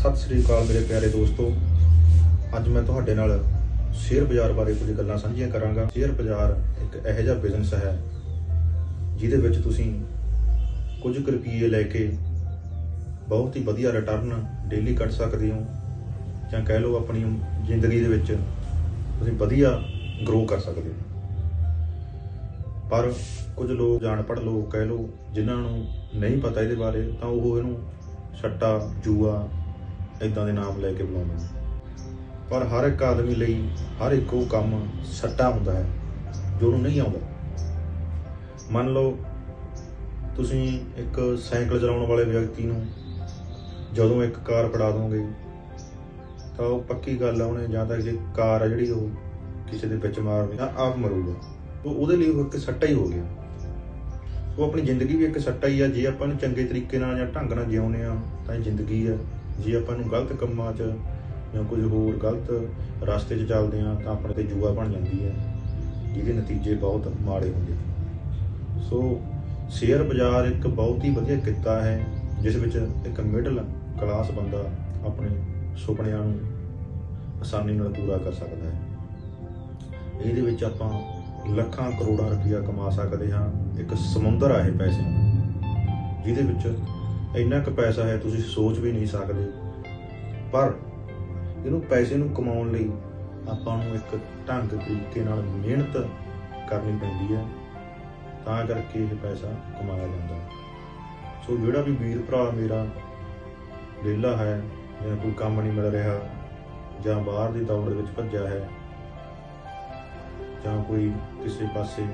ਸਤਿ ਸ੍ਰੀ ਅਕਾਲ ਮੇਰੇ ਪਿਆਰੇ ਦੋਸਤੋ। ਅੱਜ ਮੈਂ ਤੁਹਾਡੇ ਨਾਲ ਸ਼ੇਅਰ ਬਾਜ਼ਾਰ ਬਾਰੇ ਕੁਝ ਗੱਲਾਂ ਸਾਂਝੀਆਂ ਕਰਾਂਗਾ। ਸ਼ੇਅਰ ਬਾਜ਼ਾਰ ਇੱਕ ਇਹੋ ਜਿਹਾ ਬਿਜ਼ਨਸ ਹੈ, ਜਿਹਦੇ ਵਿੱਚ ਤੁਸੀਂ ਕੁਝ ਕੁ ਰੁਪਏ ਲੈ ਕੇ ਬਹੁਤ ਹੀ ਵਧੀਆ ਰਿਟਰਨ ਡੇਲੀ ਕੱਢ ਸਕਦੇ ਹੋ, ਜਾਂ ਕਹਿ ਲਓ ਆਪਣੀ ਜ਼ਿੰਦਗੀ ਦੇ ਵਿੱਚ ਤੁਸੀਂ ਵਧੀਆ ਗਰੋ ਕਰ ਸਕਦੇ ਹੋ। ਪਰ ਕੁਝ ਲੋਕ ਜਾਣ ਪੜ ਲੋਕ ਕਹਿ ਲਓ, ਜਿਨ੍ਹਾਂ ਨੂੰ ਨਹੀਂ ਪਤਾ ਇਹਦੇ ਬਾਰੇ, ਤਾਂ ਉਹ ਇਹਨੂੰ ਸੱਟਾ ਜੂਆ ਇਦਾਂ ਦੇ ਨਾਮ ਲੈ ਕੇ ਬੁਲਾਉਂਦੇ ਨੇ। ਪਰ ਹਰ ਇੱਕ ਆਦਮੀ ਲਈ, ਹਰ ਇੱਕ ਉਹ ਕੰਮ ਸੱਟਾ ਹੁੰਦਾ ਹੈ, ਜੋ ਉਹਨੂੰ ਨਹੀਂ ਆਉਂਦਾ। ਮੰਨ ਲਓ, ਤੁਸੀਂ ਇੱਕ ਸਾਈਕਲ ਚਲਾਉਣ ਵਾਲੇ ਵਿਅਕਤੀ ਨੂੰ ਜਦੋਂ ਇੱਕ ਕਾਰ ਫੜਾ ਦੋਗੇ, ਤਾਂ ਉਹ ਪੱਕੀ ਗੱਲ ਆ, ਉਹਨੇ ਜਾਂ ਤਾਂ ਜੇ ਕਾਰ ਆ ਜਿਹੜੀ ਉਹ ਕਿਸੇ ਦੇ ਵਿੱਚ ਮਾਰਨੀ ਆ ਆਪ ਮਰੂਗਾ। ਉਹ ਉਹਦੇ ਲਈ ਉਹ ਇੱਕ ਸੱਟਾ ਹੀ ਹੋ ਗਿਆ। ਉਹ ਆਪਣੀ ਜ਼ਿੰਦਗੀ ਵੀ ਇੱਕ ਸੱਟਾ ਹੀ ਆ। ਜੇ ਆਪਾਂ ਨੂੰ ਚੰਗੇ ਤਰੀਕੇ ਨਾਲ ਜਾਂ ਢੰਗ ਨਾਲ ਜਿਉਂਦੇ ਆ ਤਾਂ ਇਹ ਜ਼ਿੰਦਗੀ ਆ। ਜੇ ਆਪਾਂ ਨੂੰ ਗਲਤ ਕੰਮਾਂ 'ਚ ਜਾਂ ਕੁਝ ਹੋਰ ਗਲਤ ਰਸਤੇ 'ਚ ਚੱਲਦੇ ਆ ਤਾਂ ਆਪਣੇ ਤੇ ਜੂਆ ਬਣ ਜਾਂਦੀ ਹੈ। ਜਿਹਦੇ ਨਤੀਜੇ ਬਹੁਤ ਮਾੜੇ ਹੁੰਦੇ ਸੋ ਸ਼ੇਅਰ ਬਾਜ਼ਾਰ ਇੱਕ ਬਹੁਤ ਹੀ ਵਧੀਆ ਕਿੱਤਾ ਹੈ, ਜਿਸ ਵਿੱਚ ਇੱਕ ਮਿਡਲ ਕਲਾਸ ਬੰਦਾ ਆਪਣੇ ਸੁਪਨਿਆਂ ਨੂੰ ਆਸਾਨੀ ਨਾਲ ਪੂਰਾ ਕਰ ਸਕਦਾ ਹੈ। ਇਹਦੇ ਵਿੱਚ ਆਪਾਂ ਲੱਖਾਂ ਕਰੋੜਾਂ ਰੁਪਇਆ ਕਮਾ ਸਕਦੇ ਹਾਂ। ਇੱਕ ਸਮੁੰਦਰ ਆ ਇਹ ਪੈਸੇ ਜਿਹਦੇ ਵਿੱਚ ਇੰਨਾ ਕੁ ਪੈਸਾ ਹੈ, ਤੁਸੀਂ ਸੋਚ ਵੀ ਨਹੀਂ ਸਕਦੇ। ਪਰ ਇਹਨੂੰ ਪੈਸੇ ਨੂੰ ਕਮਾਉਣ ਲਈ ਆਪਾਂ ਨੂੰ ਇੱਕ ਢੰਗ ਤਰੀਕੇ ਨਾਲ ਮਿਹਨਤ ਕਰਨੀ ਪੈਂਦੀ ਹੈ, ਤਾਂ ਕਰਕੇ ਇਹ ਪੈਸਾ ਕਮਾਇਆ ਜਾਂਦਾ ਸੋ ਜਿਹੜਾ ਵੀ ਵੀਰ ਭਰਾ ਮੇਰਾ ਵਿਹਲਾ ਹੈ ਜਾਂ ਕੋਈ ਕੰਮ ਨਹੀਂ ਮਿਲ ਰਿਹਾ ਜਾਂ ਬਾਹਰ ਦੀ ਦੌੜ ਦੇ ਵਿੱਚ ਭੱਜਿਆ ਹੈ ਜਾਂ ਕੋਈ ਕਿਸੇ ਪਾਸੇ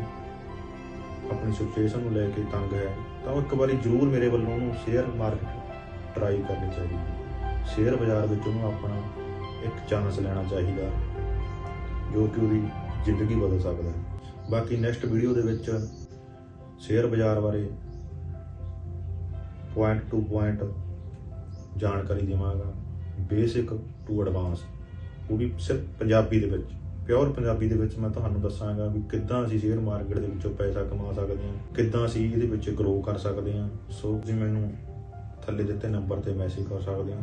ਆਪਣੀ ਸਿਚੁਏਸ਼ਨ ਨੂੰ ਲੈ ਕੇ ਤੰਗ ਹੈ, ਤਾਂ ਉਹ ਇੱਕ ਵਾਰੀ ਜ਼ਰੂਰ ਮੇਰੇ ਵੱਲੋਂ ਉਹਨੂੰ ਸ਼ੇਅਰ ਮਾਰਕੀਟ ਟਰਾਈ ਕਰਨੀ ਚਾਹੀਦੀ ਹੈ। ਸ਼ੇਅਰ ਬਾਜ਼ਾਰ ਵਿੱਚ ਉਹਨੂੰ ਆਪਣਾ ਇੱਕ ਚਾਂਸ ਲੈਣਾ ਚਾਹੀਦਾ, ਜੋ ਕਿ ਉਹਦੀ ਜ਼ਿੰਦਗੀ ਬਦਲ ਸਕਦਾ ਹੈ। ਬਾਕੀ ਨੈਕਸਟ ਵੀਡੀਓ ਦੇ ਵਿੱਚ ਸ਼ੇਅਰ ਬਾਜ਼ਾਰ ਬਾਰੇ ਪੁਆਇੰਟ ਟੂ ਪੁਆਇੰਟ ਜਾਣਕਾਰੀ ਦੇਵਾਂਗਾ। ਬੇਸਿਕ ਟੂ ਐਡਵਾਂਸ ਉਹ ਵੀ ਸਿਰਫ ਪੰਜਾਬੀ ਦੇ ਵਿੱਚ। ਪਿਓਰ ਪੰਜਾਬੀ ਦੇ ਵਿੱਚ ਮੈਂ ਤੁਹਾਨੂੰ ਦੱਸਾਂਗਾ ਵੀ ਕਿੱਦਾਂ ਅਸੀਂ ਸ਼ੇਅਰ ਮਾਰਕੀਟ ਦੇ ਵਿੱਚੋਂ ਪੈਸਾ ਕਮਾ ਸਕਦੇ ਹਾਂ, ਕਿੱਦਾਂ ਅਸੀਂ ਇਹਦੇ ਵਿੱਚ ਗਰੋ ਕਰ ਸਕਦੇ ਹਾਂ। ਸੋ ਤੁਸੀਂ ਮੈਨੂੰ ਥੱਲੇ ਦਿੱਤੇ ਨੰਬਰ ਤੇ ਮੈਸੇਜ ਕਰ ਸਕਦੇ ਹੋ।